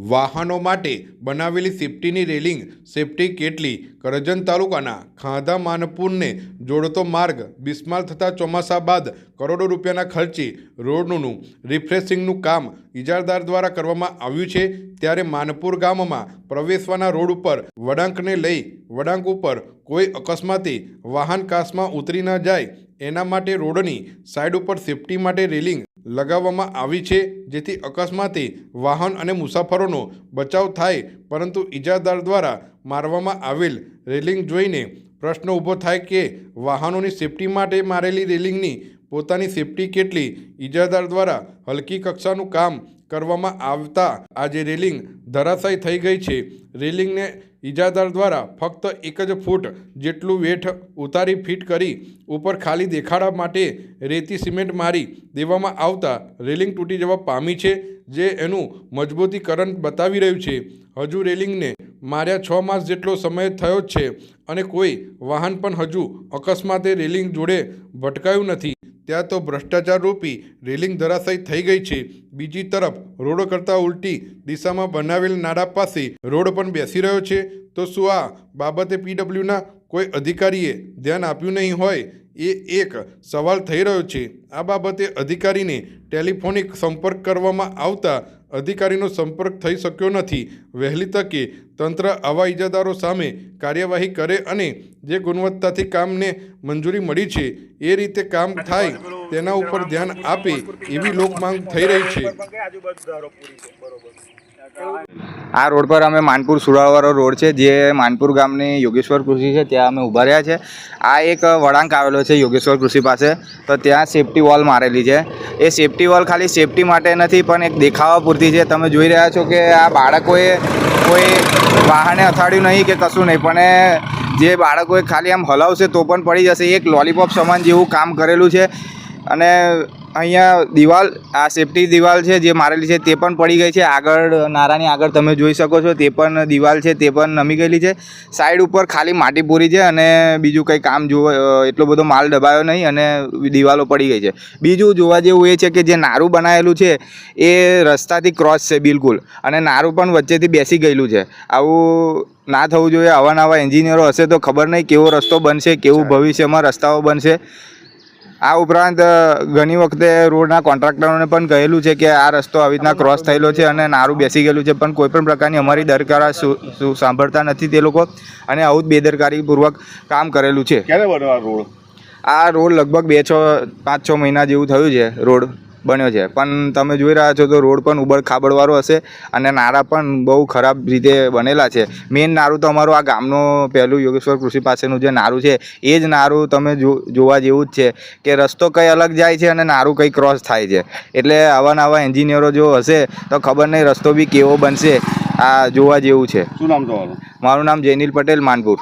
વાહનો માટે બનાવેલી સેફટીની રેલિંગ સેફટી કેટલી? કરજણ તાલુકાના ખાંધા માનપુરને જોડતો માર્ગ બિસ્માર થતા ચોમાસા બાદ કરોડો રૂપિયાના ખર્ચે રોડનું રિફ્રેશિંગનું કામ ઇજારદાર દ્વારા કરવામાં આવ્યું છે. ત્યારે માનપુર ગામમાં પ્રવેશવાના રોડ ઉપર વળાંકને લઈ વળાંક ઉપર કોઈ અકસ્માતે વાહન કાસમાં ઉતરી ન જાય, એના માટે રોડની સાઈડ ઉપર સેફટી માટે રેલિંગ લગાવવામાં આવી છે, જેથી અકસ્માતે વાહન અને મુસાફરોનો બચાવ થાય, પરંતુ ઇજાદાર દ્વારા મારવામાં આવેલ રેલિંગ જોઈને પ્રશ્ન ઊભો થાય કે વાહનોની સેફટી માટે મારેલી રેલિંગની પોતાની સેફટી કેટલી? ઇજાદાર દ્વારા હલકી કક્ષાનું કામ કરવામાં આવતા આજે રેલિંગ ધરાશાયી થઈ ગઈ છે, રેલિંગને ઇજાદાર દ્વારા ફક્ત એક જ ફૂટ જેટલું વેઠ ઉતારી ફિટ કરી ઉપર ખાલી દેખાડા માટે રેતી સિમેન્ટ મારી દેવામાં આવતા રેલિંગ તૂટી જવા પામી છે, જે એનું મજબૂતીકરણ બતાવી રહ્યું છે. હજુ રેલિંગને માર્યા છ માસ જેટલો સમય થયો જ છે અને કોઈ વાહન પણ હજુ અકસ્માતે રેલિંગ જોડે ભટકાયું નથી. ત્યાં તો ભ્રષ્ટાચાર રૂપી રેલિંગ ધરાશાયી થઈ ગઈ છે. બીજી તરફ, રોડ કરતાં ઉલટી દિશામાં બનાવેલ નાળા પાસે રોડ પણ બેસી રહ્યો છે. તો શું આ બાબતે પીડબ્લ્યુના કોઈ અધિકારીએ ધ્યાન આપ્યું નહીં હોય? એ એક સવાલ થઈ રહ્યો છે. આ બાબતે અધિકારીને ટેલિફોનિક સંપર્ક કરવામાં આવતા અધિકારીનો સંપર્ક થઈ શક્યો નથી. વહેલી તકે તંત્ર આવા ઇજાદારો સામે કાર્યવાહી કરે અને જે ગુણવત્તાથી કામને મંજૂરી મળી છે એ રીતે કામ થાય તેના ઉપર ધ્યાન આપે એવી લોકમાંગ થઈ રહી છે. આ રોડ પર અમે માનપુર સુરાવાળો રોડ છે, જે માનપુર ગામની યોગેશ્વર કૃષિ છે, ત્યાં અમે ઊભા રહ્યા છે. આ એક વળાંક આવેલો છે યોગેશ્વર કૃષિ પાસે, તો ત્યાં સેફટી વોલ મારેલી છે. એ સેફટી વોલ ખાલી સેફટી માટે નથી, પણ એક દેખાવા પૂરતી છે. તમે જોઈ રહ્યા છો કે આ બાળકોએ કોઈ વાહને અથાડ્યું નહીં કે કશું નહીં, પણ જે બાળકોએ ખાલી આમ હલાવશે તો પણ પડી જશે. એક લોલીપોપ સમાન જેવું કામ કરેલું છે. અને અહીંયા દિવાલ આ સેફટી દિવાલ છે જે મારેલી છે તે પણ પડી ગઈ છે. આગળ નારાની આગળ તમે જોઈ શકો છો તે પણ દિવાલ છે તે પણ નમી ગયેલી છે. સાઈડ ઉપર ખાલી માટી પૂરી છે અને બીજું કંઈ કામ જોવા એટલો બધો માલ દબાયો નહીં અને દિવાલો પડી ગઈ છે. બીજું જોવા જેવું એ છે કે જે નારું બનાવેલું છે એ રસ્તાથી ક્રોસ છે બિલકુલ અને નારું પણ વચ્ચેથી બેસી ગયેલું છે. આવું ના થવું જોઈએ. આવા નવા એન્જિનિયરો હશે તો ખબર નહીં કેવો રસ્તો બનશે કેવું ભવિષ્યમાં રસ્તાઓ બનશે. આ ઉપરાંત ઘણી વખતે રોડના કોન્ટ્રાક્ટરોને પણ કહેલું છે કે આ રસ્તો આવી રીતના ક્રોસ થયેલો છે અને નારું બેસી ગયેલું છે પણ કોઈપણ પ્રકારની અમારી દરકારા શું શું સાંભળતા નથી તે લોકો અને આવું જ બેદરકારીપૂર્વક કામ કરેલું છે. ક્યારે બન્યો આ રોડ? આ રોડ લગભગ બે છ પાંચ છ મહિના જેવું થયું છે રોડ. બન્યો છે. પણ તમે જોઈ રહ્યા છો તો રોડ પણ ઉબડ ખાબડવાળો હશે અને નારા પણ બહુ ખરાબ રીતે બનેલા છે. મેઇન નારું તો અમારું આ ગામનું પહેલું યોગેશ્વર કૃષિ પાસેનું જે નારું છે એ જ નારું તમે જો જોવા જેવું જ છે કે રસ્તો કંઈ અલગ જાય છે અને નારું કંઈ ક્રોસ થાય છે. એટલે આવા નવા એન્જિનિયરો જો હશે તો ખબર નહીં રસ્તો બી કેવો બનશે. આ જોવા જેવું છે. શું નામ તમારું? મારું નામ જૈનિલ પટેલ માનપુર.